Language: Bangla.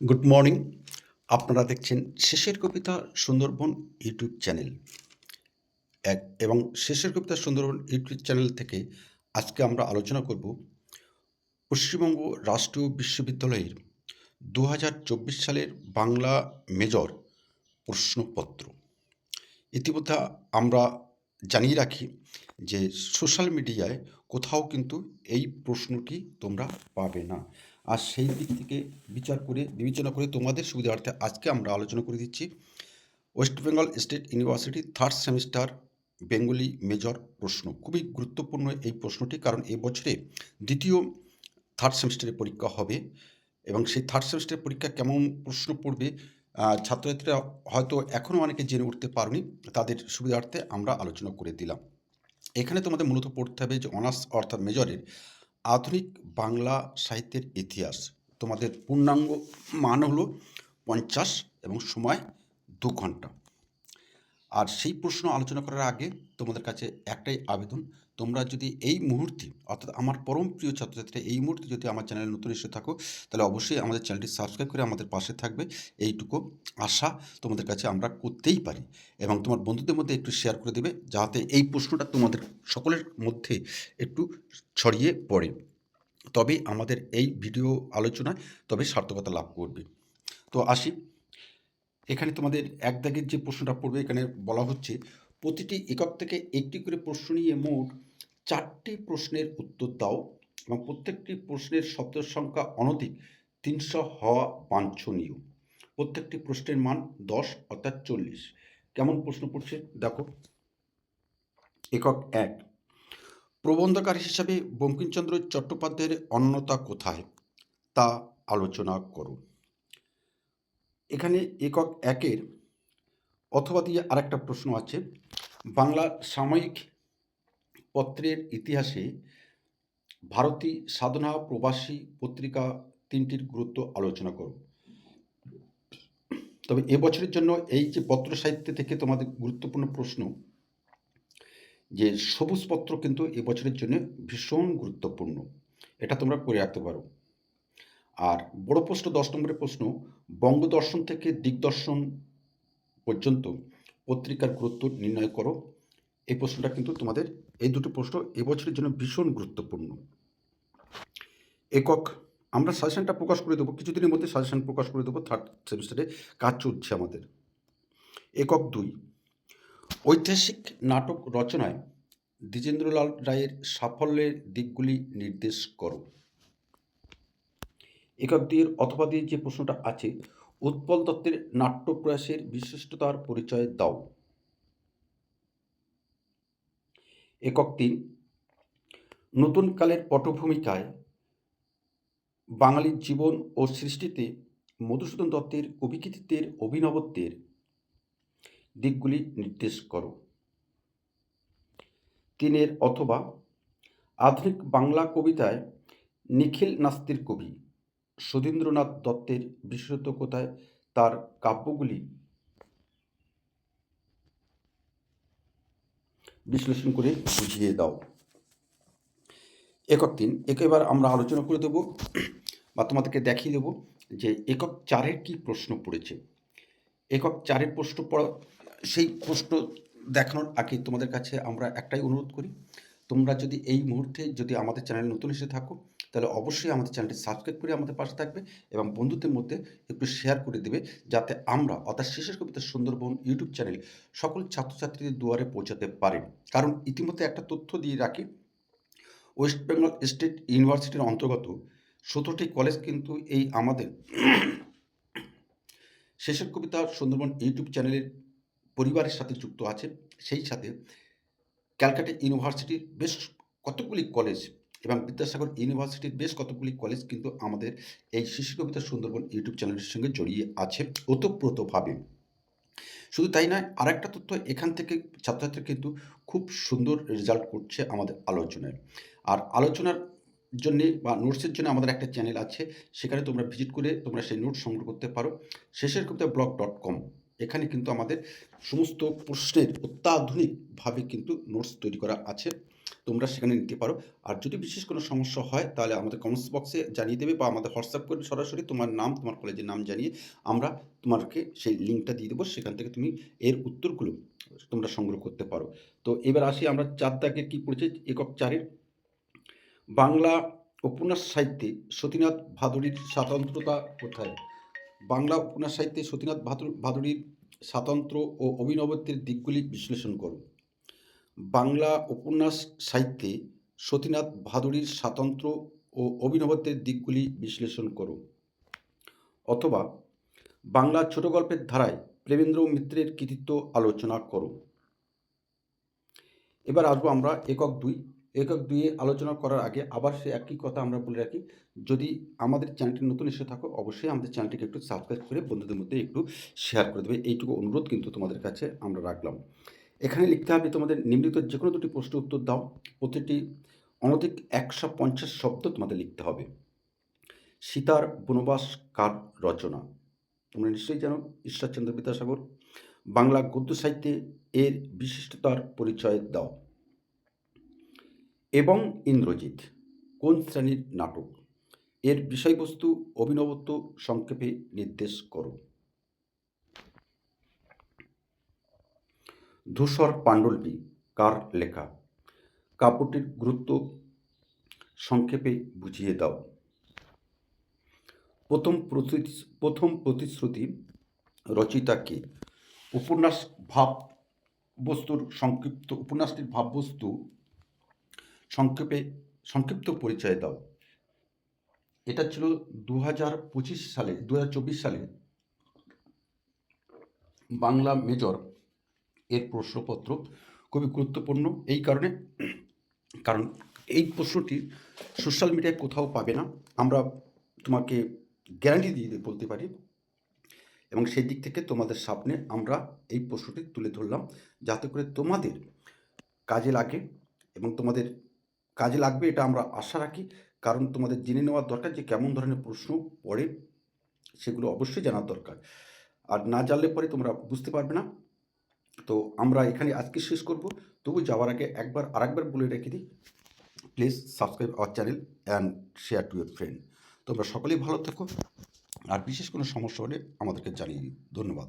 গুড মর্নিং আপনারা দেখছেন শেষের কবিতা সুন্দরবন ইউটিউব চ্যানেল। এক, এবং শেষের কবিতা সুন্দরবন ইউটিউব চ্যানেল থেকে আজকে আমরা আলোচনা করব পশ্চিমবঙ্গ রাষ্ট্রীয় বিশ্ববিদ্যালয়ের দু হাজার চব্বিশ সালের বাংলা মেজর প্রশ্নপত্র। ইতিমধ্যে আমরা জানিয়ে রাখি যে সোশ্যাল মিডিয়ায় কোথাও কিন্তু এই প্রশ্নটি তোমরা পাবে না। আর সেই দিক থেকে বিচার করে, বিবেচনা করে তোমাদের সুবিধার্থে আজকে আমরা আলোচনা করে দিচ্ছি। West Bengal State University third semester Bengali major প্রশ্ন। খুবই গুরুত্বপূর্ণ এই প্রশ্নটি, কারণ এবছরে দ্বিতীয় থার্ড সেমিস্টারের পরীক্ষা হবে এবং সেই থার্ড সেমিস্টারের পরীক্ষা কেমন প্রশ্ন পড়বে ছাত্রছাত্রীরা হয়তো এখনও অনেকে জেনে উঠতে পারেনি, তাদের সুবিধার্থে আমরা আলোচনা করে দিলাম। এখানে তোমাদের মূলত পড়তে হবে যে অনার্স অর্থাৎ মেজরের আধুনিক বাংলা সাহিত্যের ইতিহাস। তোমাদের পূর্ণাঙ্গ মান হলো পঞ্চাশ এবং সময় দু ঘণ্টা। আর সেই প্রশ্ন আলোচনা করার আগে তোমাদের কাছে একটাই আবেদন। তোমরা যদি এই মুহূর্তে, অর্থাৎ আমার পরম প্রিয় ছাত্রছাত্রীরা, এই মুহূর্তে যদি আমার চ্যানেলে নতুন এসে থাকো, তাহলে অবশ্যই আমাদের চ্যানেলটি সাবস্ক্রাইব করে আমাদের পাশে থাকবে। এইটুকু আশা তোমাদের কাছে আমরা করতেই পারি এবং তোমার বন্ধুদের মধ্যে একটু শেয়ার করে দেবে, যাতে এই প্রশ্নটা তোমাদের সকলের মধ্যে একটু ছড়িয়ে পড়ে। তবে আমাদের এই ভিডিও আলোচনায় তবে সার্থকতা লাভ করবে। তো আসি। এখানে তোমাদের এক দাগের যে প্রশ্নটা পড়বে, এখানে বলা হচ্ছে, প্রতিটি একক থেকে একটি করে প্রশ্ন নিয়ে মোট চারটি প্রশ্নের উত্তর দাও এবং প্রত্যেকটি প্রশ্নের শব্দ সংখ্যা অনধিক তিনশো হওয়া বাঞ্ছনীয়। প্রত্যেকটি প্রশ্নের মান দশ অর্থাৎ চল্লিশ। কেমন প্রশ্ন পড়ছে? দেখো। একক এক। প্রবন্ধকার হিসাবে বঙ্কিমচন্দ্র চট্টোপাধ্যায়ের অন্যতা কোথায়? তা আলোচনা করো। এখানে একক একের অথবা দিয়ে আরেকটা প্রশ্ন আছে। বাংলা সাময়িক পত্রের ইতিহাসে ভারতী সাধনা প্রবাসী পত্রিকা তিনটির গুরুত্ব আলোচনা করো। তবে এবছরের জন্য এই যে পত্র সাহিত্য থেকে তোমাদের গুরুত্বপূর্ণ প্রশ্ন, যে সবুজ পত্র কিন্তু এবছরের জন্য ভীষণ গুরুত্বপূর্ণ। এটা তোমরা করে রাখতে পারো। আর বড় প্রশ্ন, দশ নম্বরের প্রশ্ন বঙ্গদর্শন থেকে দিগদর্শন পর্যন্ত পত্রিকার গুরুত্ব নির্ণয় করো। এই প্রশ্নটা কিন্তু তোমাদের, এই দুটো প্রশ্ন এবছরের জন্য ভীষণ গুরুত্বপূর্ণ। একক, আমরা সাজেশনটা প্রকাশ করে দেবো, কিছুদিনের মধ্যে সাজেশন প্রকাশ করে দেবো থার্ড সেমিস্টারে কাজ চলছে আমাদের। একক দুই, ঐতিহাসিক নাটক রচনায় দ্বিজেন্দ্রলাল রায়ের সাফল্যের দিকগুলি নির্দেশ করো। একক দুইয়ের অথবা দিয়ে যে প্রশ্নটা আছে, উৎপল দত্তের নাট্য প্রয়াসের বিশিষ্টতার পরিচয় দাও। একক তিন নতুন কালের পটভূমিকায় বাঙালির জীবন ও সৃষ্টিতে মধুসূদন দত্তের কবিকৃতিত্বের অভিনবত্বের দিকগুলি নির্দেশ করো। তিনের অথবা আধুনিক বাংলা কবিতায় নিখিল নাস্তির কবি সুধীন্দ্রনাথ দত্তের বিশেষত্ব কোথায়? তার কাব্যগুলি বিশ্লেষণ করে বুঝিয়ে দাও। একক তিন। একেবার আমরা আলোচনা করে দেবো বা তোমাদেরকে দেখিয়ে দেবো যে একক চারের কি প্রশ্ন পড়েছে। একক চারের প্রশ্ন পড়া, সেই প্রশ্ন দেখানোর আগে তোমাদের কাছে আমরা একটাই অনুরোধ করি, তোমরা যদি এই মুহূর্তে যদি আমাদের চ্যানেলে নতুন এসে থাকো তাহলে অবশ্যই আমাদের চ্যানেলটি সাবস্ক্রাইব করে আমাদের পাশে থাকবে এবং বন্ধুদের মধ্যে একটু শেয়ার করে দেবে যাতে আমরা অর্থাৎ শেষের কবিতা সুন্দরবন ইউটিউব চ্যানেল সকল ছাত্রছাত্রীদের দুয়ারে পৌঁছাতে পারে। কারণ ইতিমধ্যে একটা তথ্য দিয়ে রাখি, ওয়েস্ট বেঙ্গল স্টেট ইউনিভার্সিটির অন্তর্গত সতেরোটি কলেজ কিন্তু এই আমাদের শেষের কবিতা সুন্দরবন ইউটিউব চ্যানেলের পরিবারের সাথে যুক্ত আছে। সেই সাথে ক্যালকাটা ইউনিভার্সিটির বেশ কতগুলি কলেজ এবং বিদ্যাসাগর ইউনিভার্সিটির বেশ কতগুলি কলেজ কিন্তু আমাদের এই শিশু কবিতা সুন্দরবন ইউটিউব চ্যানেলের সঙ্গে জড়িয়ে আছে ওতপ্রোতভাবে। শুধু তাই নয়, আরেকটা তথ্য এখান থেকে ছাত্রছাত্রী কিন্তু খুব সুন্দর রেজাল্ট করছে আমাদের আলোচনায়। আর আলোচনার জন্য বা নোটসের জন্য আমাদের একটা চ্যানেল আছে, সেখানে তোমরা ভিজিট করে তোমরা সেই নোট সংগ্রহ করতে পারো। শেষের কবিতা ব্লগ ডট কম এখানে কিন্তু আমাদের সমস্ত প্রশ্নের অত্যাধুনিকভাবে কিন্তু নোটস তৈরি করা আছে। তোমরা সেখানে নিতে পারো। আর যদি বিশেষ কোনো সমস্যা হয়, তাহলে আমাদের কমেন্টস বক্সে জানিয়ে দেবে বা আমাদের হোয়াটসঅ্যাপ করে সরাসরি তোমার নাম, তোমার কলেজের নাম জানিয়ে আমরা তোমাকে সেই লিঙ্কটা দিয়ে দেবো। সেখান থেকে তুমি এর উত্তরগুলো তোমরা সংগ্রহ করতে পারো। তো এবার আসি আমরা চার দাগের কী পড়েছে? একক চারের। বাংলা উপন্যাস সাহিত্যে সতীনাথ ভাদুড়ির স্বাতন্ত্রতা কোথায়? বাংলা উপন্যাস সাহিত্যে সতীনাথ ভাদু ভাদুড়ির স্বাতন্ত্র্য ও অভিনবত্বের দিকগুলি বিশ্লেষণ করো। বাংলা উপন্যাস সাহিত্যে সতীনাথ ভাদুড়ির স্বাতন্ত্র্য ও অভিনবত্বের দিকগুলি বিশ্লেষণ করো। অথবা বাংলা ছোট গল্পের ধারায় প্রেমেন্দ্র মিত্রের কৃতিত্ব আলোচনা করো। এবার আসব আমরা একক দুই। একক দুইয়ে আলোচনা করার আগে আবার সে একই কথা আমরা বলে রাখি। যদি আমাদের চ্যানেলটি নতুন এসে থাকো, অবশ্যই আমাদের চ্যানেলটিকে একটু সাবস্ক্রাইব করে বন্ধুদের মধ্যে একটু শেয়ার করে দেবে। এইটুকু অনুরোধ কিন্তু তোমাদের কাছে আমরা রাখলাম। এখানে লিখতে হবে তোমাদের নিম্নিত যে কোনো দুটি প্রশ্ন উত্তর দাও। প্রতিটি অনধিক একশো পঞ্চাশ শব্দ তোমাদের লিখতে হবে। সীতার বনবাস কার রচনা? তোমরা নিশ্চয়ই জানো ঈশ্বরচন্দ্র বিদ্যাসাগর। বাংলা গদ্য সাহিত্যে এর বিশিষ্টতার পরিচয় দাও। এবং ইন্দ্রজিৎ, কোন শ্রেণির নাটক? এর বিষয়বস্তু অভিনবত্ব সংক্ষেপে নির্দেশ করো। ধূসর পাণ্ডুলিপি কার লেখা? কাব্যটির গুরুত্ব সংক্ষেপে বুঝিয়ে দাও। প্রথম প্রতি প্রথম প্রতিশ্রুতি রচয়িতা কে? উপন্যাস ভাব বস্তুর সংক্ষিপ্ত, উপন্যাসটির ভাববস্তু সংক্ষেপে, সংক্ষিপ্ত পরিচয় দাও। এটা ছিল দু হাজার পঁচিশ সালে দু হাজার চব্বিশ সালে বাংলা মেজর এর প্রশ্নপত্র খুবই গুরুত্বপূর্ণ। এই কারণে, কারণ এই প্রশ্নটি সোশ্যাল মিডিয়ায় কোথাও পাবে না। আমরা তোমাকে গ্যারান্টি দিয়ে বলতে পারি। এবং সেই দিক থেকে তোমাদের সামনে আমরা এই প্রশ্নটি তুলে ধরলাম। যাতে করে তোমাদের কাজে লাগে এবং তোমাদের কাজে লাগবে এটা আমরা আশা রাখি। কারণ তোমাদের জেনে নেওয়ার দরকার যে কেমন ধরনের প্রশ্ন পড়ে, সেগুলো অবশ্যই জানার দরকার। আর না জানলে পরে তোমরা বুঝতে পারবে না। তো আমরা এখানে আজকে শেষ করব। তবু যাওয়ার আগে একবার আরেকবার বলে রেখে দিই please subscribe our channel and share to your friend তোমরা সকলেই ভালো থেকো, আর বিশেষ কোনো সমস্যা হলে আমাদেরকে জানিয়ে দিই ধন্যবাদ।